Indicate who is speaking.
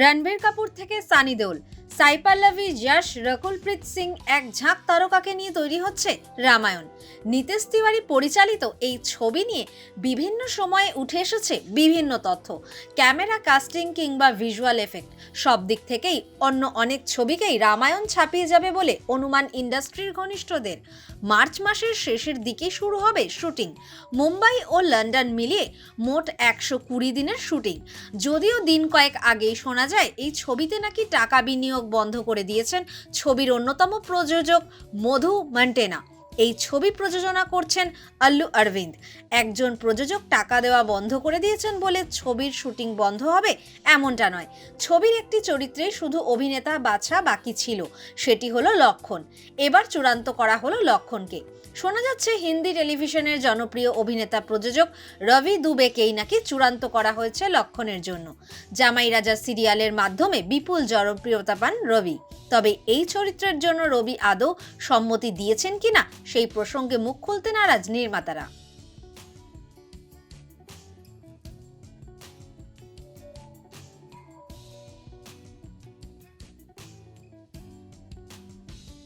Speaker 1: রণবীর কাপুর থেকে সানি দেওল। সাই পল্লবী যশ, রকুলপ্রীত সিং এক ঝাঁক তারকাকে নিয়ে তৈরি হচ্ছে রামায়ণ। নিতেশ তিওয়ারি পরিচালিত এই ছবি নিয়ে বিভিন্ন সময়ে উঠে এসেছে বিভিন্ন তথ্য। ক্যামেরা, কাস্টিং কিংবা ভিজুয়াল এফেক্ট, সব দিক থেকেই অন্য অনেক ছবিকেই রামায়ণ ছাপিয়ে যাবে বলে অনুমান ইন্ডাস্ট্রির ঘনিষ্ঠদের। মার্চ মাসের শেষের দিকে শুরু হবে শুটিং। মুম্বাই ও লন্ডন মিলিয়ে মোট একশো কুড়ি দিনের শুটিং। যদিও দিন কয়েক আগেই শোনা যায়, এই ছবিতে নাকি টাকা বিনিয়োগ বন্ধ করে দিয়েছেন ছবির অন্যতম প্রযোজক মধু মন্টেনা। এই ছবি প্রযোজনা করছেন আল্লু অরবিন্দ। একজন প্রযোজক টাকা দেওয়া বন্ধ করে দিয়েছেন বলে ছবির শুটিং বন্ধ হবে এমনটা নয়। ছবির একটি চরিত্রে শুধু অভিনেতা বাছা বাকি ছিল, সেটি হলো লক্ষণ। এবার চূড়ান্ত করা হলো লক্ষণকে। শোনা যাচ্ছে, হিন্দি টেলিভিশনের জনপ্রিয় অভিনেতা প্রযোজক রবি দুবেকেই নাকি চূড়ান্ত করা হয়েছে লক্ষণের জন্য। জামাই রাজা সিরিয়ালের মাধ্যমে বিপুল জনপ্রিয়তা পান রবি। তবে এই চরিত্রের জন্য রবি আদৌ সম্মতি দিয়েছেন কিনা সেই প্রসঙ্গে মুখ খুলতে নারাজ নির্মাতারা।